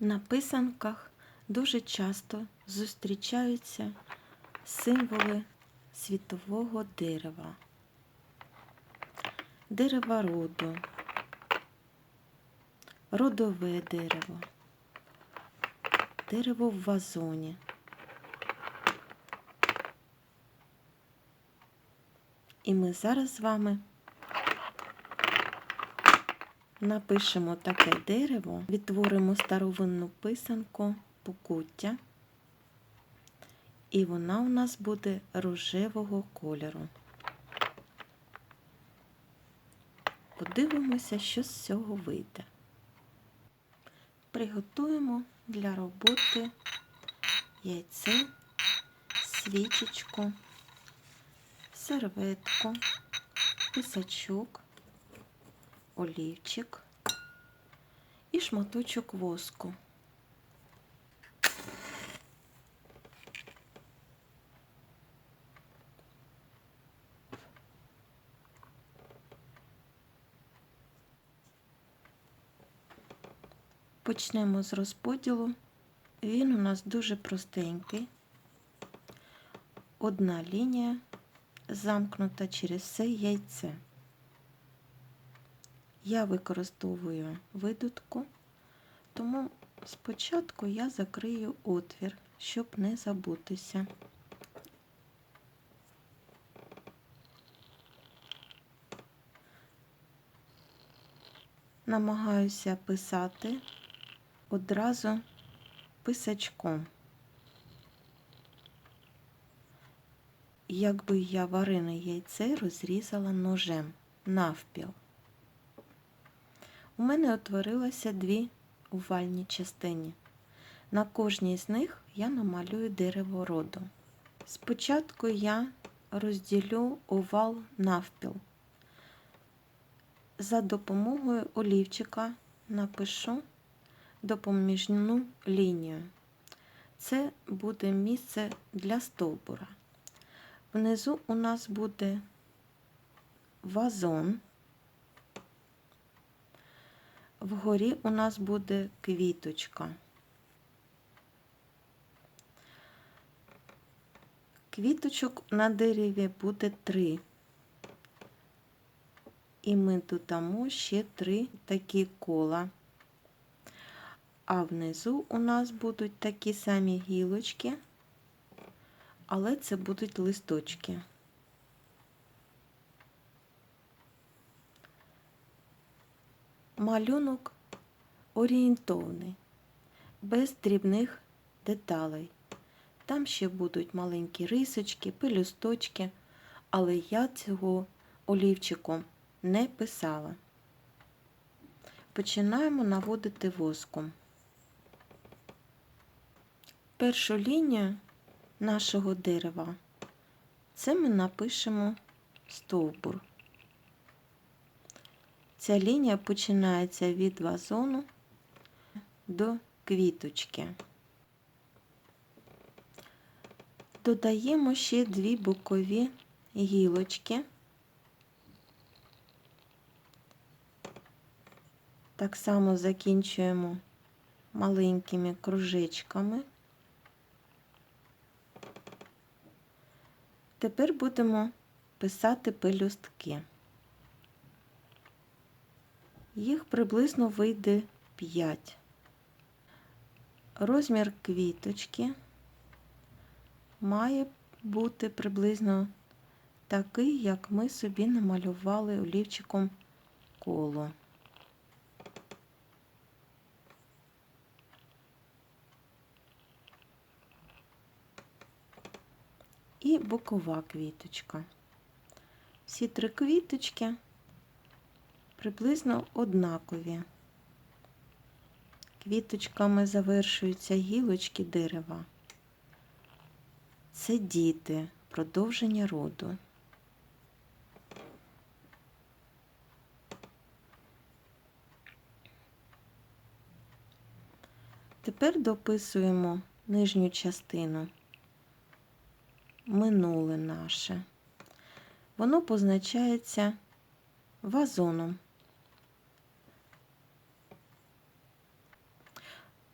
На писанках дуже часто зустрічаються символи світового дерева, дерева роду, родове дерево, дерево в вазоні. І ми зараз з вами напишемо таке дерево, відтворимо старовинну писанку покуття, і вона у нас буде рожевого кольору. Подивимося, що з цього вийде. Приготуємо для роботи яйце, свічечку, серветку, писачок, олівчик і шматочок воску. Почнемо з розподілу. Він у нас дуже простенький. Одна лінія замкнута через все яйце. Я використовую видутку, тому спочатку я закрию отвір, щоб не забутися. Намагаюся писати одразу писачком. Якби я варене яйце розрізала ножем навпіл. У мене утворилося дві овальні частини. На кожній з них я намалюю дерево роду. Спочатку я розділю овал навпіл. За допомогою олівчика напишу допоміжну лінію. Це буде місце для стовбура. Внизу у нас буде вазон. Вгорі у нас буде квіточка. Квіточок на дереві буде три. І ми додамо ще три такі кола. А внизу у нас будуть такі самі гілочки, але це будуть листочки. Малюнок орієнтовний, без дрібних деталей. Там ще будуть маленькі рисочки, пелюсточки, але я цього олівчиком не писала. Починаємо наводити воском. Першу лінію нашого дерева це ми напишемо стовбур. Ця лінія починається від вазону до квіточки. Додаємо ще дві бокові гілочки. Так само закінчуємо маленькими кружечками. Тепер будемо писати пелюстки. Їх приблизно вийде 5. Розмір квіточки має бути приблизно такий, як ми собі намалювали олівчиком коло. І бокова квіточка. Всі три квіточки приблизно однакові. Квіточками завершуються гілочки дерева. Це діти, продовження роду. Тепер дописуємо нижню частину, минуле наше. Воно позначається вазоном.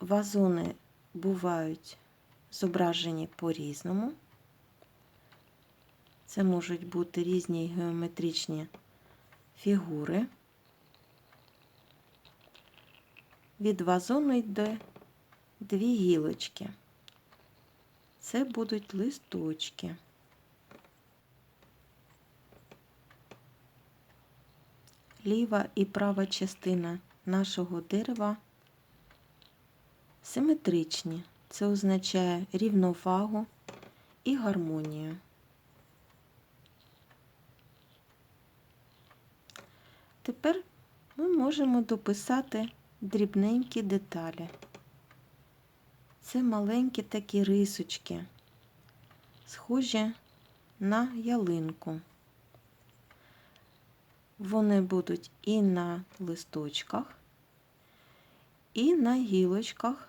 Вазони бувають зображені по-різному. Це можуть бути різні геометричні фігури. Від вазону йде дві гілочки. Це будуть листочки. Ліва і права частина нашого дерева симетричні. Це означає рівновагу і гармонію. Тепер ми можемо дописати дрібненькі деталі. Це маленькі такі рисочки, схожі на ялинку. Вони будуть і на листочках, і на гілочках,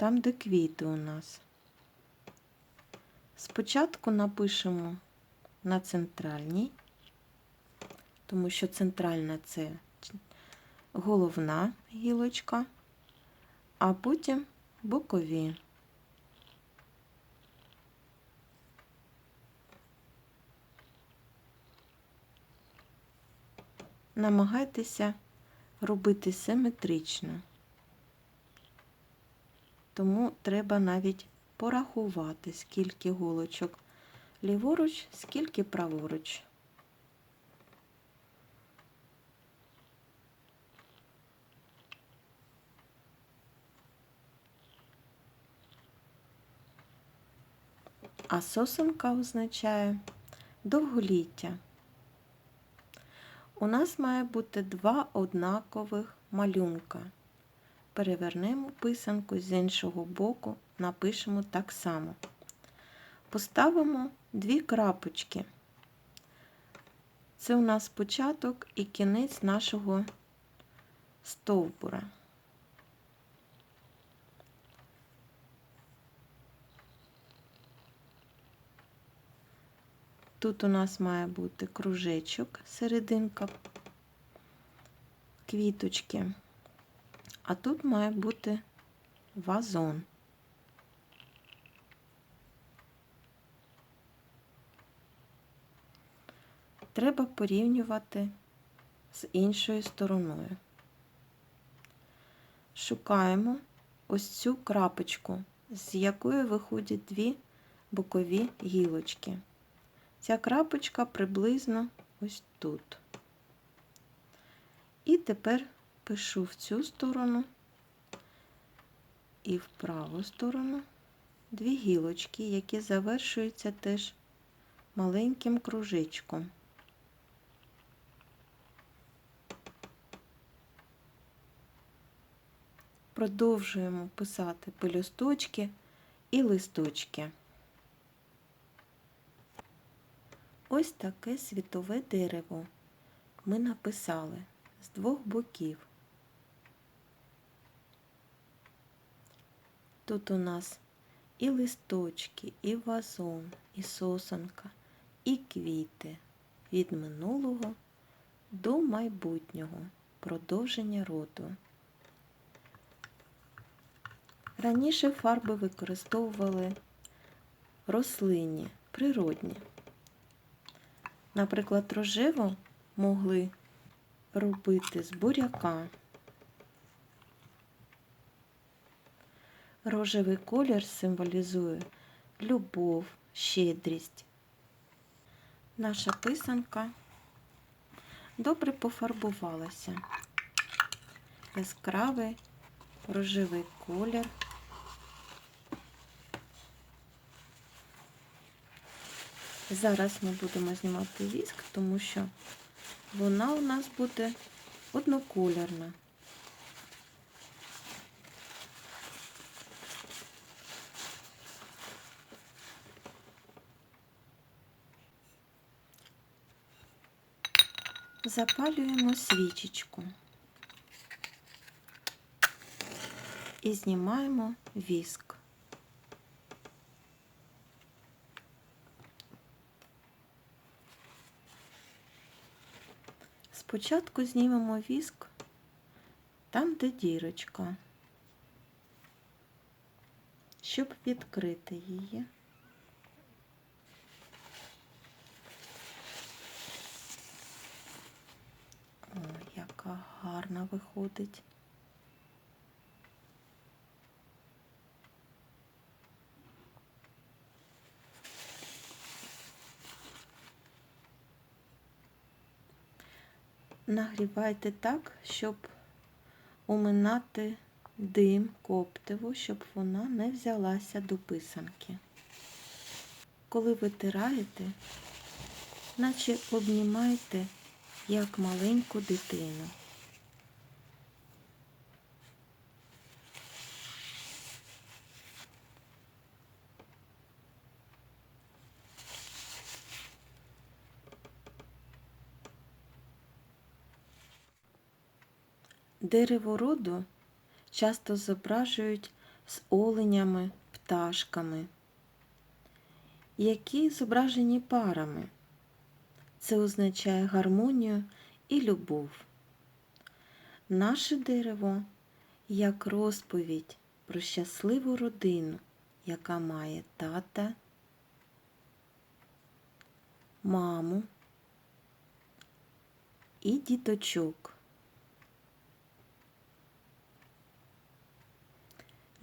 там, де квіти у нас. Спочатку напишемо на центральній, тому що центральна це головна гілочка, а потім бокові. Намагайтеся робити симетрично, тому треба навіть порахувати, скільки голочок ліворуч, скільки праворуч. А сосенка означає довголіття. У нас має бути два однакових малюнка. Перевернемо писанку з іншого боку, напишемо так само. Поставимо дві крапочки. Це у нас початок і кінець нашого стовбура. Тут у нас має бути кружечок, серединка квіточки, а тут має бути вазон. Треба порівнювати з іншою стороною. Шукаємо ось цю крапочку, з якої виходять дві бокові гілочки. Ця крапочка приблизно ось тут. І тепер пишу в цю сторону і в праву сторону дві гілочки, які завершуються теж маленьким кружечком. Продовжуємо писати пелюсточки і листочки. Ось таке світове дерево ми написали з двох боків. Тут у нас і листочки, і вазон, і сосенка, і квіти від минулого до майбутнього продовження роду. Раніше фарби використовували рослинні, природні. Наприклад, рожеву могли робити з буряка. Рожевий колір символізує любов, щедрість. Наша писанка добре пофарбувалася. Яскравий рожевий колір. Зараз ми будемо знімати віск, тому що вона у нас буде однокольорна. Запалюємо свічечку і знімаємо віск. Спочатку знімемо віск там, де дірочка, щоб відкрити її. О, яка гарна виходить. Нагрівайте так, щоб уминати дим коптиву, щоб вона не взялася до писанки. Коли витираєте, наче обнімайте як маленьку дитину. Дерево роду часто зображують з оленями, пташками, які зображені парами. Це означає гармонію і любов. Наше дерево як розповідь про щасливу родину, яка має тата, маму і діточок.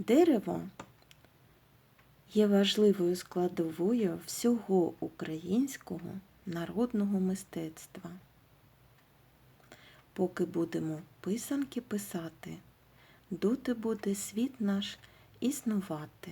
Дерево є важливою складовою всього українського народного мистецтва. Поки будемо писанки писати, доти буде світ наш існувати.